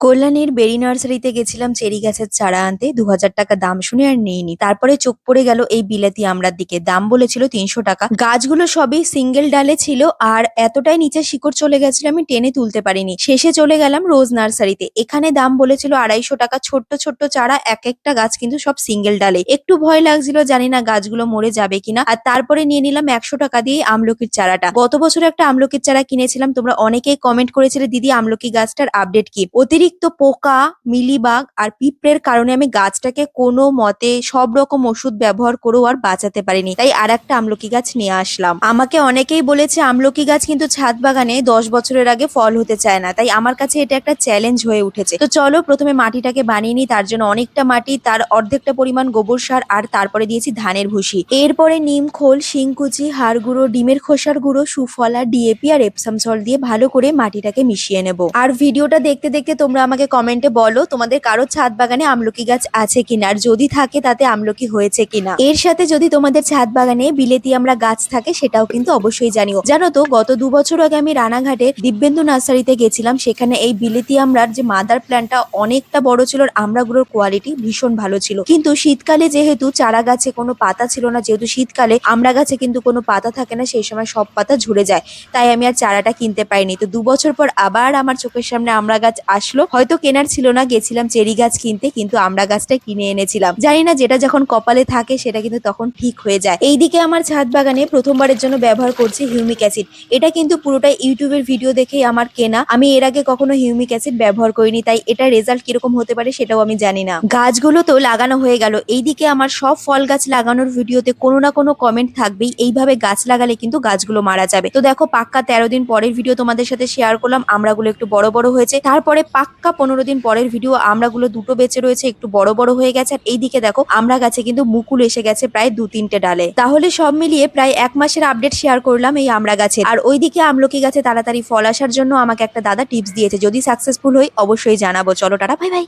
কল্যাণীর বেরি নার্সারিতে গেছিলাম চেরি গাছের চারা আনতে দু হাজার টাকা দাম শুনে আর নেইনি। তারপরে চোখ পড়ে গেল এই বিলাতি আমড়ার দিকে। দাম বলেছিল তিনশো টাকা। গাছগুলো সবই সিঙ্গেল ডালে ছিল আর এতটাই নিচে শিকড় চলে গেছিল আমি টেনে তুলতে পারিনি। শেষে চলে গেলাম রোজ নার্সারিতে। এখানে দাম বলেছিল আড়াইশো টাকা। ছোট্ট ছোট্ট চারা, এক একটা গাছ কিন্তু সব সিঙ্গেল ডালে। একটু ভয় লাগছিল জানি না গাছগুলো মরে যাবে কিনা। আর তারপরে নিয়ে নিলাম একশো টাকা দিয়ে আমলকির চারাটা। গত বছর একটা আমলকির চারা কিনেছিলাম। তোমরা অনেকেই কমেন্ট করেছিলে, দিদি, আমলকি গাছটার আপডেট কি? অতিরিক্ত পোকা, মিলিবাগ আর পিঁপড়ের কারণে আমি গাছটাকে কোনো মতে সব রকম ওষুধ ব্যবহার করেও আর বাঁচাতে পারিনি। তাই আর একটা আমলকি গাছ নিয়ে আসলাম। আমাকে অনেকেই বলেছে, আমলকি গাছ কিন্তু ছাদ বাগানে দশ বছরের আগে ফল হতে চায় না। তাই আমার কাছে এটা একটা চ্যালেঞ্জ হয়ে উঠেছে। তো চলো, প্রথমে মাটিটাকে বানিয়ে নিই। তার জন্য অনেকটা মাটি, তার অর্ধেকটা পরিমাণ গোবর সার আর তারপরে দিয়েছি ধানের ভুসি। এরপরে নিম, খোল, শিংকুচি হাড় গুঁড়ো ডিমের খোসার গুঁড়ো, সুফলা, ডিএপি আর এপসাম সল দিয়ে ভালো করে মাটিটাকে মিশিয়ে নেব। আর ভিডিওটা দেখতে দেখতে তোমরা আমাকে কমেন্টে বলো তোমাদের কারও ছাদ বাগানে আমলকি গাছ আছে কিনা? আর যদি থাকে তাতে আমলকি হয়েছে কিনা? এর সাথে যদি তোমাদের ছাদ বাগানে বিলেতি আমরা গাছ থাকে সেটাও কিন্তু অবশ্যই জানিও। জানো তো, গত দু বছর আগে আমি রানাঘাটে দিব্যেন্দু নার্সারিতে গেছিলাম। সেখানে এই বিলেতি আমরার যে মাদার প্ল্যান্টটা অনেকটা বড় ছিল আর আমড়াগুলোর কোয়ালিটি ভীষণ ভালো ছিল। কিন্তু শীতকালে যেহেতু চারা গাছে কোনো পাতা ছিল না, যেহেতু শীতকালে আমড়া গাছে কিন্তু কোনো পাতা থাকে না, সেই সময় সব পাতা ঝরে যায়। তাই আমি আর চারাটা কিনতে পাইনি তো দু বছর পর আবার আমার চোখের সামনে আমড়া গাছ আসলো। হয়তো কেনার ছিল না, গেছিলাম চেরি গাছ কিনতে, কিন্তু আমরা গাছটা কিনে এনেছিলাম। জানি না যেটা যখন কপালে থাকে সেটা কিন্তু তখন ঠিক হয়ে যায়। এইদিকে আমার ছাদ বাগানে প্রথমবারের জন্য ব্যবহার করছি হিউমিক অ্যাসিড। এটা কিন্তু পুরোটাই ইউটিউবের ভিডিও দেখেই আমার কেনা। আমি এর আগে কখনো হিউমিক অ্যাসিড ব্যবহার করিনি, তাই এটা রেজাল্ট কীরকম হতে পারে সেটাও আমি জানি না। গাছগুলো তো লাগানো হয়ে গেল। এইদিকে আমার সব ফল গাছ লাগানোর ভিডিওতে কোনো না কোনো কমেন্ট থাকবেই। এইভাবে গাছ লাগালে কিন্তু গাছগুলো মারা যাবে। তো দেখো, পাক্কা তেরো দিন পরের ভিডিও তোমাদের সাথে শেয়ার করলাম। আমরাগুলো একটু বড় বড় হয়েছে। তারপরে পাক্কা পনেরো দিন পরের ভিডিও আমরাগুলো দুটো বেঁচে রয়েছে, একটু বড় বড় হয়ে গেছে। আর এইদিকে দেখো, আমরা গাছে কিন্তু মুকুল এসে গেছে প্রায় দু তিনটে ডালে। তাহলে সব মিলিয়ে প্রায় এক মাসের আপডেট শেয়ার করলাম এই আমরা গাছে আর ওইদিকে আমলকি গাছে তাড়াতাড়ি ফল আসার জন্য আমাকে একটা দাদা টিপস দিয়েছে। যদি সাকসেসফুল হই, অবশ্যই জানাব। চলো টাটা ভাই বাই